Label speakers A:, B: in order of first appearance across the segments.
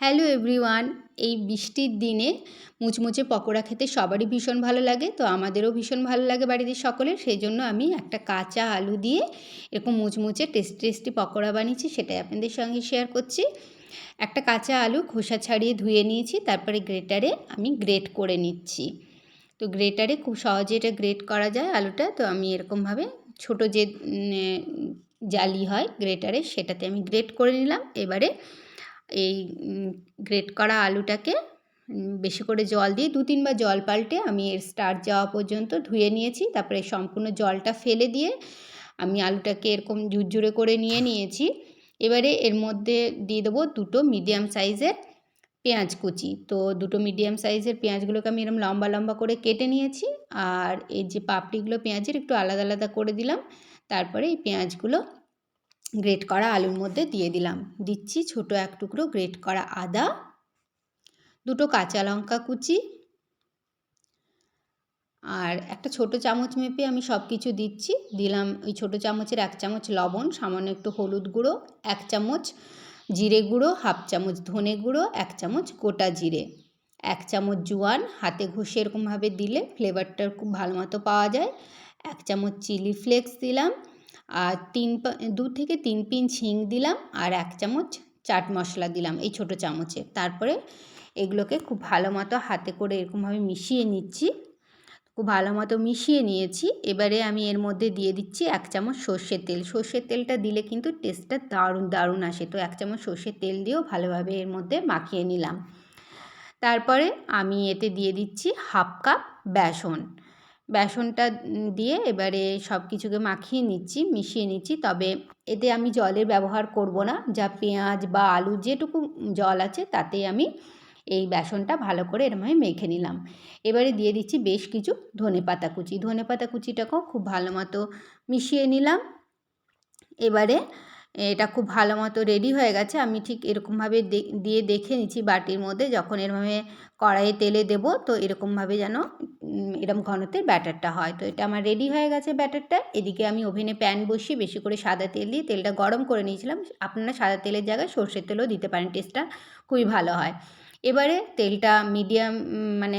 A: Hello everyone এই বৃষ্টির দিনে মুচমুচে পকোড়া খেতে সবারই ভীষণ ভালো লাগে, তো আমাদেরও ভীষণ ভালো লাগে বাড়িতে সকলের, সেই জন্য আমি একটা কাঁচা আলু দিয়ে এরকম মুচমুচে টেস্টি টেস্টি পকোড়া বানিয়েছি, সেটাই আপনাদের সঙ্গে শেয়ার করছি। একটা কাঁচা আলু খোসা ছাড়িয়ে ধুয়ে নিয়েছি, তারপরে গ্রেটারে আমি গ্রেট করে নিচ্ছি। তো গ্রেটারে খুব সহজে এটা গ্রেট করা যায় আলুটা, তো আমি এরকমভাবে ছোট যে জালি হয় গ্রেটারে, সেটাতে আমি গ্রেট করে নিলাম। এবারে এই গ্রেট করা আলুটাকে বেশি করে জল দিয়ে দু তিনবার জল পাল্টে আমি এর স্টার্ট যাওয়া পর্যন্ত ধুয়ে নিয়েছি। তারপরে সম্পূর্ণ জলটা ফেলে দিয়ে আমি আলুটাকে এরকম ঝুরঝুরে করে নিয়ে নিয়েছি। এবারে এর মধ্যে দিয়ে দেবো দুটো মিডিয়াম সাইজের পেঁয়াজ কুচি। তো দুটো মিডিয়াম সাইজের পেঁয়াজগুলোকে আমি এরকম লম্বা লম্বা করে কেটে নিয়েছি। আর এই যে পাপড়িগুলো পেঁয়াজের একটু আলাদা আলাদা করে দিলাম। তারপরে এই পেঁয়াজগুলো গ্রেট করা আলুর মধ্যে দিয়ে দিলাম। দিচ্ছি ছোট এক টুকরো গ্রেট করা আদা, দুটো কাঁচা লঙ্কা কুচি আর একটা ছোট চামচ মেপে আমি সব কিছু দিচ্ছি। দিলাম ওই ছোটো চামচের এক চামচ লবণ, সামান্য একটু হলুদ গুঁড়ো, এক চামচ জিরে গুঁড়ো, হাফ চামচ ধনে গুঁড়ো, এক চামচ গোটা জিরে, এক চামচ জোয়ান, হাতে ঘষে এরকমভাবে দিলে ফ্লেভারটা খুব ভালো মতো পাওয়া যায়। এক চামচ চিলি ফ্লেক্স দিলাম। আর তিন দু থেকে তিন পিন ঝিং দিলাম আর এক চামচ চাট মশলা দিলাম এই ছোটো চামচে। তারপরে এগুলোকে খুব ভালো মতো হাতে করে এরকমভাবে মিশিয়ে নিচ্ছি। খুব ভালো মতো মিশিয়ে নিয়েছি। এবারে আমি এর মধ্যে দিয়ে দিচ্ছি এক চামচ সর্ষের তেল। সর্ষের তেলটা দিলে কিন্তু টেস্টটা দারুণ দারুণ আসে। তো এক চামচ সর্ষের তেল দিয়েও ভালোভাবে এর মধ্যে মাখিয়ে নিলাম। তারপরে আমি এতে দিয়ে দিচ্ছি হাফ কাপ বেসন। বেসনটা দিয়ে এবারে সব কিছুকে মাখিয়ে নিচ্ছি, মিশিয়ে নিচ্ছি। তবে এতে আমি জলের ব্যবহার করব না। যা পেঁয়াজ বা আলু যেটুকু জল আছে, তাতে আমি এই বেসনটা ভালো করে এরমভাবে মেখে নিলাম। এবারে দিয়ে দিচ্ছি বেশ কিছু ধনে পাতা কুচি। ধনে পাতা কুচিটাকেও খুব ভালো মতো মিশিয়ে নিলাম। এবারে এটা খুব ভালো মতো রেডি হয়ে গেছে। আমি ঠিক এরকমভাবে দিয়ে দেখে নিচ্ছি বাটির মধ্যে। যখন এরমভাবে কড়াইয়ে তেলে দেবো, তো এরকমভাবে যেন এরম ঘনত্বের ব্যাটারটা হয়। তো এটা আমার রেডি হয়ে গেছে ব্যাটারটা। এদিকে আমি ওভেনে প্যান বসিয়ে বেশি করে সাদা তেল দিয়ে তেলটা গরম করে নিয়েছিলাম। আপনারা সাদা তেলের জায়গায় সর্ষের তেলও দিতে পারেন টেস্টটা খুবই ভালো হয়। এবারে তেলটা মিডিয়াম মানে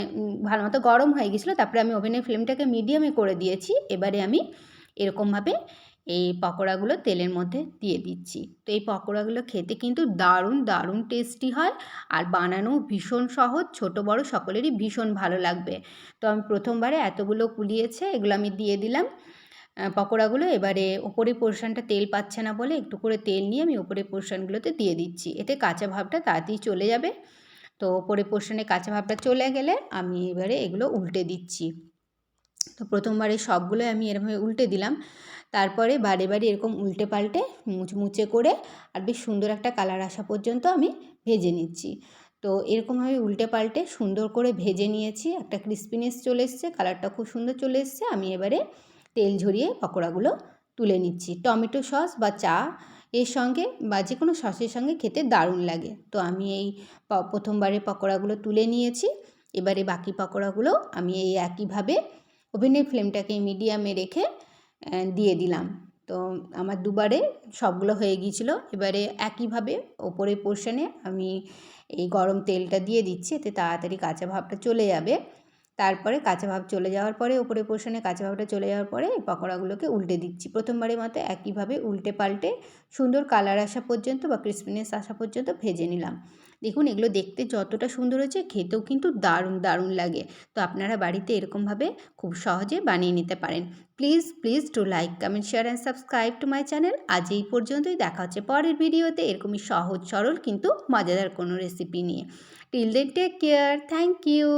A: ভালো মতো গরম হয়ে গেছিল। তারপরে আমি ওভেনের ফ্লেমটাকে মিডিয়ামে করে দিয়েছি। এবারে আমি এরকমভাবে এই পকোড়াগুলো তেলের মধ্যে দিয়ে দিচ্ছি। তো এই পকোড়াগুলো খেতে কিন্তু দারুণ দারুণ টেস্টি হয় আর বানানো ভীষণ সহজ, ছোট, বড় সকলেরই ভীষণ ভালো লাগবে। তো আমি প্রথমবারে এতগুলো কুলিয়েছে, এগুলো আমি দিয়ে দিলাম। পকোড়াগুলো এবারে ওপরে পোর্শনটা তেল পাচ্ছে না বলে একটু করে তেল নিয়ে আমি ওপরে পোর্শনগুলোতে দিয়ে দিচ্ছি। এতে কাঁচা ভাবটা তাড়াতাড়ি চলে যাবে। তো ওপরে পোর্শনে কাঁচা ভাবটা চলে গেলে আমি এবারে এগুলো উল্টে দিচ্ছি। তো প্রথমবারে সবগুলো আমি এরকমভাবে উল্টে দিলাম। তারপরে বারে বারে এরকম উল্টে পাল্টে মুচমুচে করে আর বেশ সুন্দর একটা কালার আসা পর্যন্ত আমি ভেজে নিচ্ছি। তো এরকমভাবে উল্টে পাল্টে সুন্দর করে ভেজে নিয়েছি, একটা ক্রিস্পিনেস চলে এসছে, কালারটা খুব সুন্দর চলে এসছে। আমি এবারে তেল ঝরিয়ে পকোড়াগুলো তুলে নিচ্ছি। টমেটো সস বা চা এর সঙ্গে বা যে কোনো সসের সঙ্গে খেতে দারুণ লাগে। তো আমি এই প্রথমবারে পকোড়াগুলো তুলে নিয়েছি। এবারে বাকি পকোড়াগুলো আমি এই একইভাবে ওভেনের ফ্লেমটাকে মিডিয়ামে রেখে দিয়ে দিলাম। তো আমার দুবারে সবগুলো হয়ে গিয়েছিল। এবারে একইভাবে ওপরের পোর্শনে আমি এই গরম তেলটা দিয়ে দিচ্ছি। এতে তাড়াতাড়ি কাঁচা ভাবটা চলে যাবে। তারপরে কাঁচা ভাব চলে যাওয়ার পরে ওপরে পোর্শনে কাঁচা ভাবটা চলে যাওয়ার পরে এই পকোড়াগুলোকে উল্টে দিচ্ছি। প্রথমবারের মতো একইভাবে উল্টে পাল্টে সুন্দর কালার আসা পর্যন্ত বা ক্রিসপিনেস আসা পর্যন্ত ভেজে নিলাম। দেখুন, এগুলো দেখতে যতটা সুন্দর হয়েছে, খেতেও কিন্তু দারুণ দারুণ লাগে। তো আপনারা বাড়িতে এরকমভাবে খুব সহজে বানিয়ে নিতে পারেন। Please please to like comment share and subscribe to my channel আজ এই পর্যন্তই, দেখা হচ্ছে পরের ভিডিওতে। এরকমই সহজ, সরল, কিন্তু মজাদার কোনো রেসিপি নিয়ে। Till then take care thank you